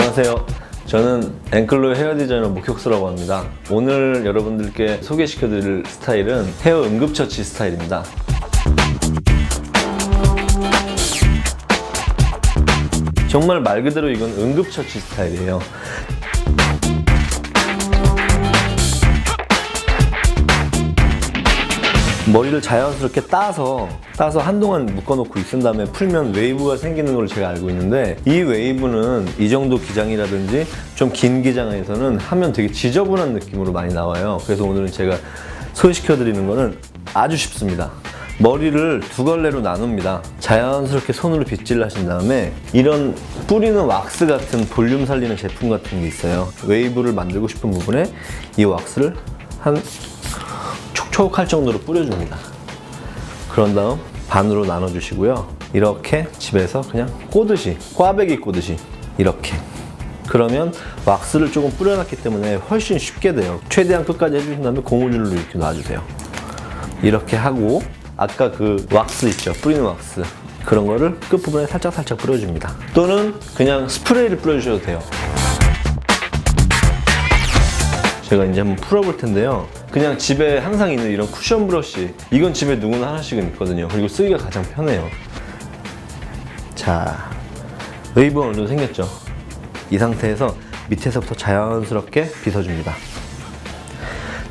안녕하세요. 저는 앵클로 헤어 디자이너 목혁수라고 합니다. 오늘 여러분들께 소개시켜 드릴 스타일은 헤어 응급처치 스타일입니다. 정말 말 그대로 이건 응급처치 스타일이에요. 머리를 자연스럽게 따서 따서 한동안 묶어놓고 있은 다음에 풀면 웨이브가 생기는 걸 제가 알고 있는데 이 웨이브는 이 정도 기장이라든지 좀 긴 기장에서는 하면 되게 지저분한 느낌으로 많이 나와요. 그래서 오늘은 제가 소개시켜 드리는 거는 아주 쉽습니다. 머리를 두 걸레로 나눕니다. 자연스럽게 손으로 빗질 하신 다음에 이런 뿌리는 왁스 같은 볼륨 살리는 제품 같은 게 있어요. 웨이브를 만들고 싶은 부분에 이 왁스를 한 촉촉할 정도로 뿌려줍니다. 그런 다음 반으로 나눠주시고요. 이렇게 집에서 그냥 꼬듯이, 꽈배기 꼬듯이 이렇게. 그러면 왁스를 조금 뿌려놨기 때문에 훨씬 쉽게 돼요. 최대한 끝까지 해주신 다음에 고무줄로 이렇게 놔주세요. 이렇게 하고 아까 그 왁스 있죠? 뿌리는 왁스. 그런 거를 끝부분에 살짝살짝 뿌려줍니다. 또는 그냥 스프레이를 뿌려주셔도 돼요. 제가 이제 한번 풀어볼 텐데요. 그냥 집에 항상 있는 이런 쿠션 브러쉬. 이건 집에 누구나 하나씩은 있거든요. 그리고 쓰기가 가장 편해요. 자, 웨이브가 어느 정도 생겼죠? 이 상태에서 밑에서부터 자연스럽게 빗어줍니다.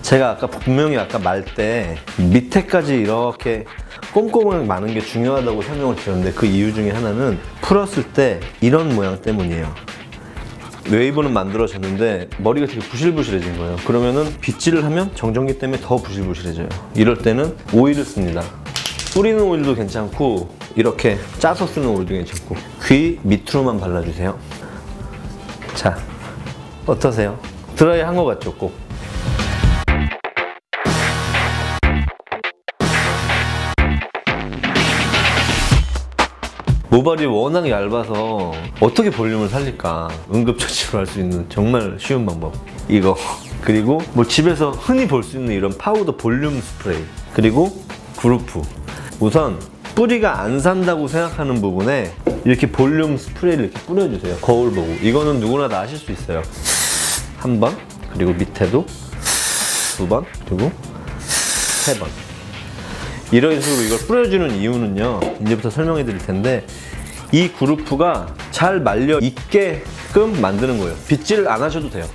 제가 아까 분명히 아까 말 때 밑에까지 이렇게 꼼꼼하게 마는 게 중요하다고 설명을 드렸는데 그 이유 중에 하나는 풀었을 때 이런 모양 때문이에요. 웨이브는 만들어졌는데 머리가 되게 부실부실해진 거예요. 그러면은 빗질을 하면 정전기 때문에 더 부실부실해져요. 이럴 때는 오일을 씁니다. 뿌리는 오일도 괜찮고 이렇게 짜서 쓰는 오일도 괜찮고 귀 밑으로만 발라주세요. 자, 어떠세요? 드라이 한것 같죠, 꼭? 모발이 워낙 얇아서 어떻게 볼륨을 살릴까? 응급처치로 할 수 있는 정말 쉬운 방법. 이거. 그리고 뭐 집에서 흔히 볼 수 있는 이런 파우더 볼륨 스프레이. 그리고 그루프. 우선 뿌리가 안 산다고 생각하는 부분에 이렇게 볼륨 스프레이를 이렇게 뿌려주세요. 거울 보고. 이거는 누구나 다 하실 수 있어요. 한 번. 그리고 밑에도. 두 번. 그리고 세 번. 이런 식으로 이걸 뿌려주는 이유는요 이제부터 설명해 드릴 텐데 이 그루프가 잘 말려 있게끔 만드는 거예요. 빗질 안 하셔도 돼요.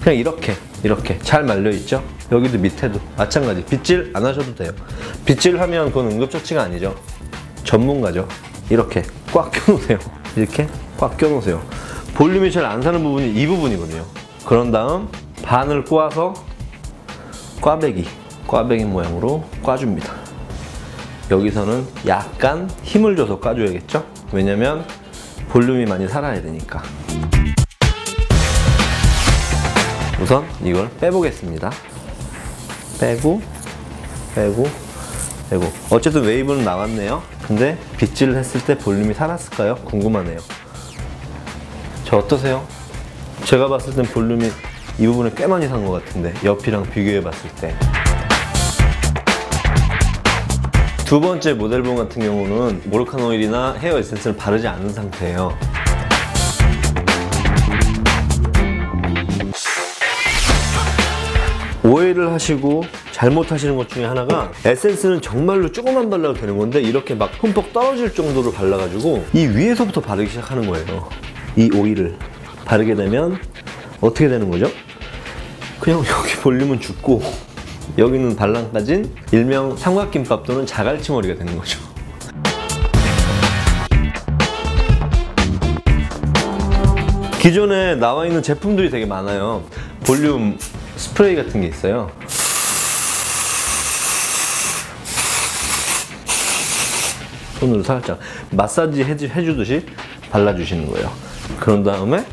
그냥 이렇게 이렇게 잘 말려 있죠? 여기도 밑에도 마찬가지. 빗질 안 하셔도 돼요. 빗질 하면 그건 응급처치가 아니죠. 전문가죠. 이렇게 꽉 껴놓으세요. 이렇게 꽉 껴놓으세요. 볼륨이 잘 안 사는 부분이 이 부분이거든요. 그런 다음 반을 꼬아서 꽈배기 꽈배기 모양으로 꽈줍니다. 여기서는 약간 힘을 줘서 까줘야겠죠? 왜냐면 볼륨이 많이 살아야 되니까. 우선 이걸 빼보겠습니다. 빼고, 빼고, 빼고. 어쨌든 웨이브는 나왔네요. 근데 빗질을 했을 때 볼륨이 살았을까요? 궁금하네요. 저 어떠세요? 제가 봤을 땐 볼륨이 이 부분에 꽤 많이 산 것 같은데 옆이랑 비교해 봤을 때. 두 번째 모델분 같은 경우는 모르칸 오일이나 헤어 에센스를 바르지 않은 상태예요. 오해를 하시고 잘못하시는 것 중에 하나가 에센스는 정말로 조금만 발라도 되는 건데 이렇게 막 흠뻑 떨어질 정도로 발라가지고 이 위에서부터 바르기 시작하는 거예요. 이 오일을 바르게 되면 어떻게 되는 거죠? 그냥 여기 볼륨은 죽고 여기는 발랑 까진 일명 삼각김밥 또는 자갈치 머리가 되는 거죠. 기존에 나와 있는 제품들이 되게 많아요. 볼륨 스프레이 같은 게 있어요. 손으로 살짝 마사지 해주, 해주듯이 발라주시는 거예요. 그런 다음에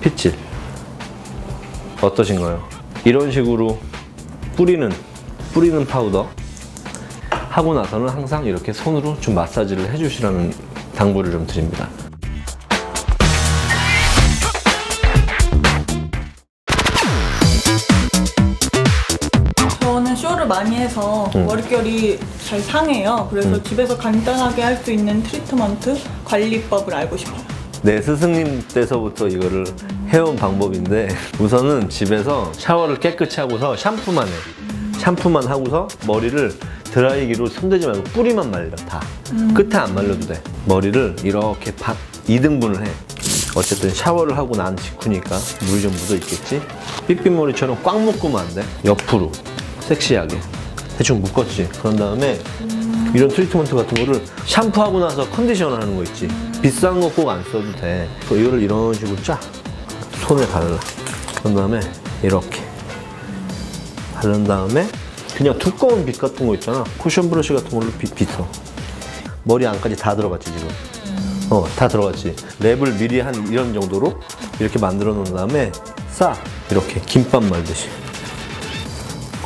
핏질. 어떠신가요? 이런 식으로 뿌리는 뿌리는 파우더 하고 나서는 항상 이렇게 손으로 좀 마사지를 해주시라는 당부를 좀 드립니다. 저는 쇼를 많이 해서 음. 머릿결이 잘 상해요. 그래서 음. 집에서 간단하게 할 수 있는 트리트먼트 관리법을 알고 싶어요. 내 스승님 때서부터 이거를 해온 방법인데 우선은 집에서 샤워를 깨끗이 하고서 샴푸만 해. 샴푸만 하고서 머리를 드라이기로 손대지 말고 뿌리만 말려 다. 끝에 안 말려도 돼. 머리를 이렇게 반 2등분을 해. 어쨌든 샤워를 하고 난 직후니까 물이 좀 묻어 있겠지. 삐삐머리처럼 꽉 묶으면 안 돼. 옆으로 섹시하게 대충 묶었지. 그런 다음에 이런 트리트먼트 같은 거를 샴푸하고 나서 컨디셔너 하는 거 있지. 비싼 거 꼭 안 써도 돼. 그 이거를 이런 식으로 쫙 손에 발라. 그런 다음에 이렇게 바른 다음에 그냥 두꺼운 빗 같은 거 있잖아. 쿠션 브러쉬 같은 걸로 빗, 빗어. 머리 안까지 다 들어갔지 지금. 어, 다 들어갔지. 랩을 미리 한 이런 정도로 이렇게 만들어 놓은 다음에 싸 이렇게 김밥 말듯이.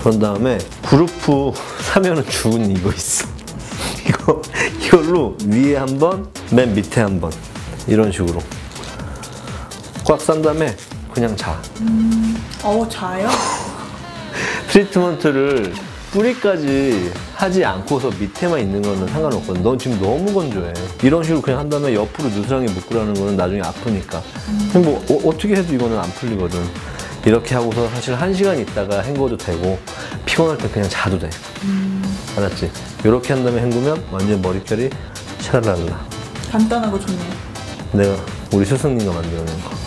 그런 다음에 그루프 사면은 죽은 이거 있어. 이거 이걸로 위에 한 번, 맨 밑에 한 번. 이런 식으로 꽉 싼 다음에 그냥 자. 어 자요? 트리트먼트를 뿌리까지 하지 않고서 밑에만 있는 거는 상관없거든. 넌 지금 너무 건조해. 이런 식으로 그냥 한 다음에 옆으로 누수랑이 묶으라는 거는 나중에 아프니까. 근데 뭐 어, 떻게 해도 이거는 안 풀리거든. 이렇게 하고서 사실 한 시간 있다가 헹궈도 되고 피곤할 때 그냥 자도 돼. 알았지? 이렇게 한 다음에 헹구면 완전 머릿결이 샤랄랄라. 간단하고 좋네요. 내가 우리 스승님과 만들어낸 거.